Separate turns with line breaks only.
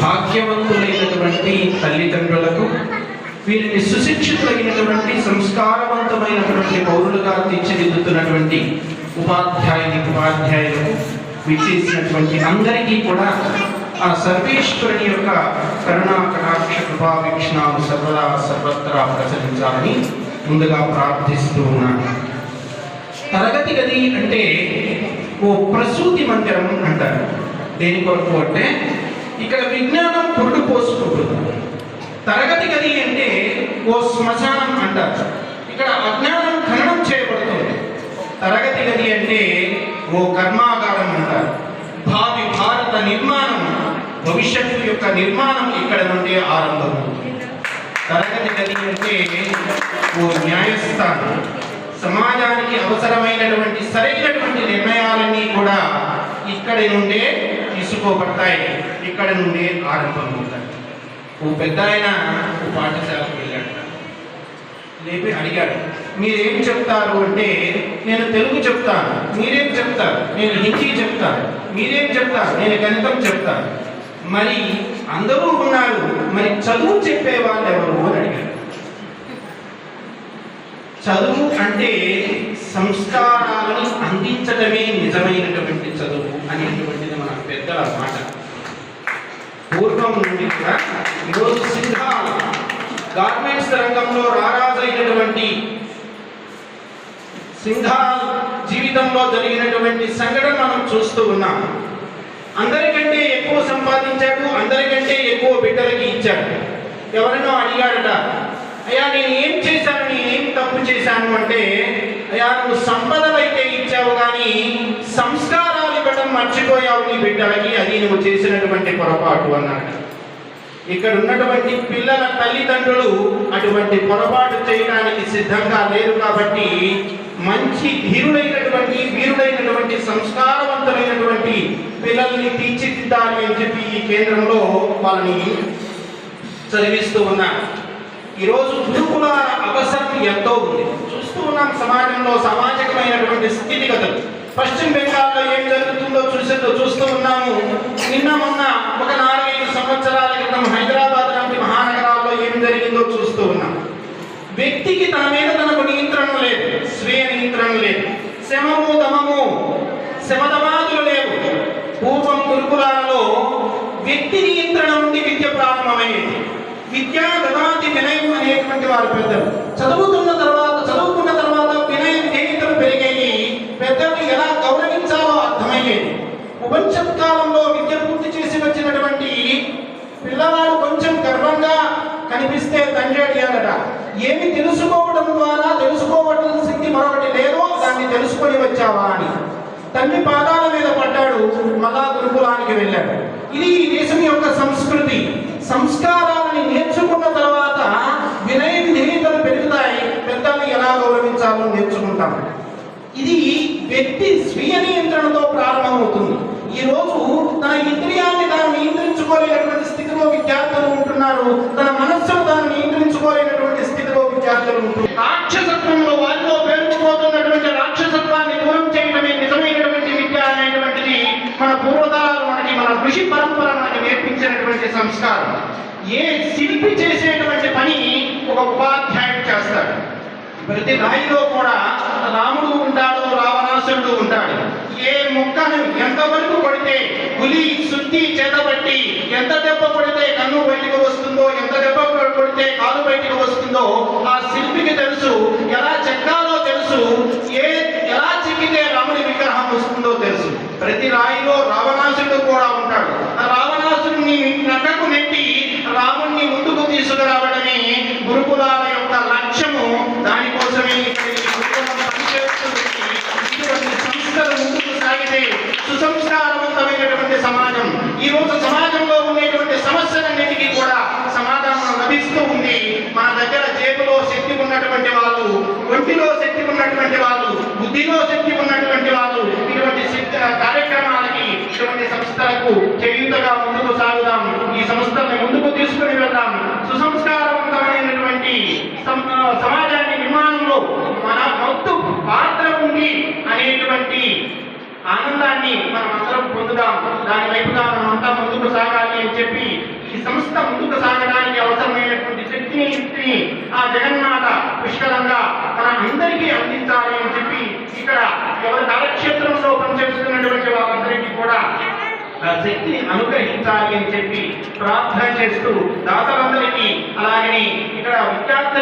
భాగ్యవంతులైనటువంటి తల్లిదండ్రులకు వీరిని సుశిక్షితులైనటువంటి సంస్కారవంతమైనటువంటి పౌరులుగా తీర్చిదిద్దుతున్నటువంటి ఉపాధ్యాయుని ఉపాధ్యాయులకు విచ్చేసినటువంటి అందరికీ కూడా ఆ సర్వేశ్వరుని యొక్క కరుణా కటాక్ష కృపా వీక్షణాలు సర్వదా సర్వత్రా ప్రచరించాలని ముందుగా ప్రార్థిస్తూ ఉన్నాను. తరగతి గది అంటే ఓ ప్రసూతి మందిరం అంటారు. దేని కొరకు అంటే ఇక్కడ విజ్ఞానం పురుడు పోసుకుంటుంది. తరగతి గది అంటే ఓ శ్మశానం అంటారు. ఇక్కడ అజ్ఞానం ఖననం చేయబడుతుంది. తరగతి గది అంటే ఓ కర్మాగారం అంటారు. భావి భారత నిర్మాణం భవిష్యత్తు యొక్క నిర్మాణం ఇక్కడ నుండి ఆరంభం. తరగతి గది అంటే ఓ న్యాయస్థానం. సమాజానికి అవసరమైనటువంటి సరైనటువంటి నిర్ణయాలన్నీ కూడా ఇక్కడి నుండే తీసుకోబడతాయి. ఇక్కడ నుండి ఆరంభమవుతాయి. ఓ పెద్ద ఆయన ఓ పాఠశాలకు వెళ్ళాడు. లేపి అడిగాడు మీరేం చెప్తారు అంటే నేను తెలుగు చెప్తాను. మీరేం చెప్తారు? నేను హిందీ చెప్తాను. మీరేం చెప్తారు? నేను గణితం చెప్తాను. మరి అందరూ ఉన్నారు. మరి చదువు చెప్పే వాళ్ళు ఎవరు అని అడిగారు చదువు అంటే సంస్కారాలను అందించడమే నిజమైనటువంటి చదువు అనేటువంటి పెద్దల మాట పూర్వం నుండి కూడా ఈరోజు సింహా గార్మెంట్స్ రంగంలో రారాజైనటువంటి సింఘాల్ జీవితంలో జరిగినటువంటి సంఘటన మనం చూస్తూ ఉన్నాం. అందరికంటే ఎక్కువ సంపాదించాడు అందరికంటే ఎక్కువ బిడ్డలకి ఇచ్చాడు. ఎవరినో అడిగాడట అయ్యా నేను ఏం చేశాను? నేను ఏం తప్పు చేశాను? అంటే అయ్యా నువ్వు సంపదలైతే ఇచ్చావు కానీ సంస్కారం ఇవ్వడం మర్చిపోయావు నీ బిడ్డలకి అది నువ్వు చేసినటువంటి పొరపాటు అన్నాడు. ఇక్కడ ఉన్నటువంటి పిల్లల తల్లిదండ్రులు అటువంటి పొరపాటు చేయడానికి సిద్ధంగా లేరు కాబట్టి మంచి ధీరుడైనటువంటి వీరుడైనటువంటి సంస్కారవంతమైనటువంటి పిల్లల్ని తీర్చిదిద్దాలి అని చెప్పి ఈ కేంద్రంలో వాళ్ళని చదివిస్తూ ఉన్నారు. ఈరోజు గురుకులాల అవసరం ఎంతో ఉంది. చూస్తూ ఉన్నాం సమాజంలో సామాజికమైనటువంటి స్థితిగతులు. పశ్చిమ బెంగాల్లో ఏం జరుగుతుందో చూసే చూస్తూ ఉన్నాము. నిన్న మొన్న ఒక నాలుగైదు సంవత్సరాల క్రితం హైదరాబాద్ లాంటి మహానగరాల్లో ఏం జరిగిందో చూస్తూ ఉన్నాం. వ్యక్తికి తన మీద తనకు నియంత్రణ లేదు. స్వీయ నియంత్రణ లేదు. శమము దమము శమదమాదులు లేవు. పూర్వం గురుకులాలలో వ్యక్తి నియంత్రణ నుండి విద్య ప్రారంభమైంది. విద్యా దదాతి వినయం అనేటువంటి వారు పెద్దలు. చదువుతున్న తర్వాత చదువుకున్న తర్వాత వినయ విధేయతలు పెరిగాయి పెద్దల్ని ఎలా గౌరవించాలో అర్థమయ్యేది ఉపనిషత్ కాలంలో విద్య పూర్తి చేసి వచ్చినటువంటి పిల్లవాడు కొంచెం గర్వంగా కనిపిస్తే తండ్రి అడిగాడట ఏమి తెలుసుకోవడం ద్వారా తెలుసుకోవలసింది మరొకటి లేదో దాన్ని తెలుసుకొని వచ్చావా? అని. తండ్రి పాదాల మీద పడ్డాడు మళ్ళా గురుకులానికి వెళ్ళాడు. ఇది ఈ దేశం యొక్క సంస్కృతి. సంస్కారాలని నేర్చుకున్న తర్వాత వినయ విధేయతలు పెరుగుతాయి. పెద్దల్ని ఎలా గౌరవించాలో నేర్చుకుంటాం. ఇది వ్యక్తి స్వీయ నియంత్రణతో ప్రారంభమవుతుంది. ఈ రోజు తన ఇంద్రియాన్ని తాను నియంత్రించుకోలేనటువంటి స్థితిలో విద్యార్థులు ఉంటున్నారు. తన నియంత్రించుకోలేనటువంటి స్థితిలో విద్యార్థులు ఉంటున్నారు రాక్షసత్వంలో వారిలో పేరుకుపోతున్నటువంటి రాక్షసత్వాన్ని దూరం చేయడమే నిజమైనటువంటి విద్య అనేటువంటిది మన పూర్వతరాలు మనకి మన ఋషి పరంపర మనకి చేసేటువంటి సంస్కారం. ఏ శిల్పి చేసేటువంటి పని ఒక ఉపాధ్యాయుడు చేస్తాడు. ప్రతి రాయిలో కూడా రాముడు ఉంటాడు రావణాసురుడు ఉంటాడు. ఏ మొక్కను ఎంతవరకు కొడితే పులి శుద్ధి చేతబట్టి ఎంత దెబ్బ కొడితే కన్ను బయటకు వస్తుందో ఎంత దెబ్బ కొడితే కాలు బయటకు వస్తుందో ఆ శిల్పికి తెలుసు ఎలా చెక్కాలో తెలుసు ఏ ఎలా చెక్కితే రాముడి విగ్రహం వస్తుందో తెలుసు ప్రతి రాయిలో రావణాసురుడు కూడా ఉంటాడు ఆ రావణాసురుడిని నక్కకు నెట్టి రాముణ్ణి ముందుకు తీసుకురావడమే గురుకులాల యొక్క లక్ష్యము దానికోసమే ఇక్కడ ఈ గురుకులం పనిచేస్తుంది ఇటువంటి సంస్థలు ముందుకు సాగితే సుసంస్కారవంతమైనటువంటి సమాజం ఈ రోజు సమాజంలో ఉండేటువంటి సమస్యలన్నిటికీ కూడా సమాధానం లభిస్తూ ఉంది మన దగ్గర జేబులో శక్తి ఉన్నటువంటి వాళ్ళు ఒంటిలో శక్తి ఉన్నటువంటి వాళ్ళు బుద్ధిలో శక్తి ఉన్నటువంటి వాళ్ళు ఇటువంటి శక్తి కార్యక్రమాలకి ఇటువంటి సంస్థలకు చేయుతగా ముందుకు సాగుదాం ఈ సంస్థల్ని ముందుకు తీసుకుని వెళ్దాం సుసంస్కారవంతమైనటువంటి సం- ఆ, సమాజాన్ని నిర్మాణంలో మన వంతు పాత్ర ఉంది అనేటువంటి ఆనందాన్ని మనం అందరం పొందుతాం పొందుదాం. దాని వైపుగా మనం అంతా ముందుకు సాగాలి అని చెప్పి ఈ సంస్థ ముందుకు సాగడానికి అవసరమైనటువంటి శక్తిని శక్తిని ఆ జగన్మాత పుష్కలంగా మన అందరికీ అందించాలి అని చెప్పి ఇక్కడ ఎవరి కాలక్షేత్రంలో పనిచేస్తున్నటువంటి వాళ్ళందరికీ కూడా శక్తిని అనుగ్రహించాలి అని చెప్పి ప్రార్థన చేస్తూ దాతలందరికీ అలాగని ఇక్కడ విద్యార్థి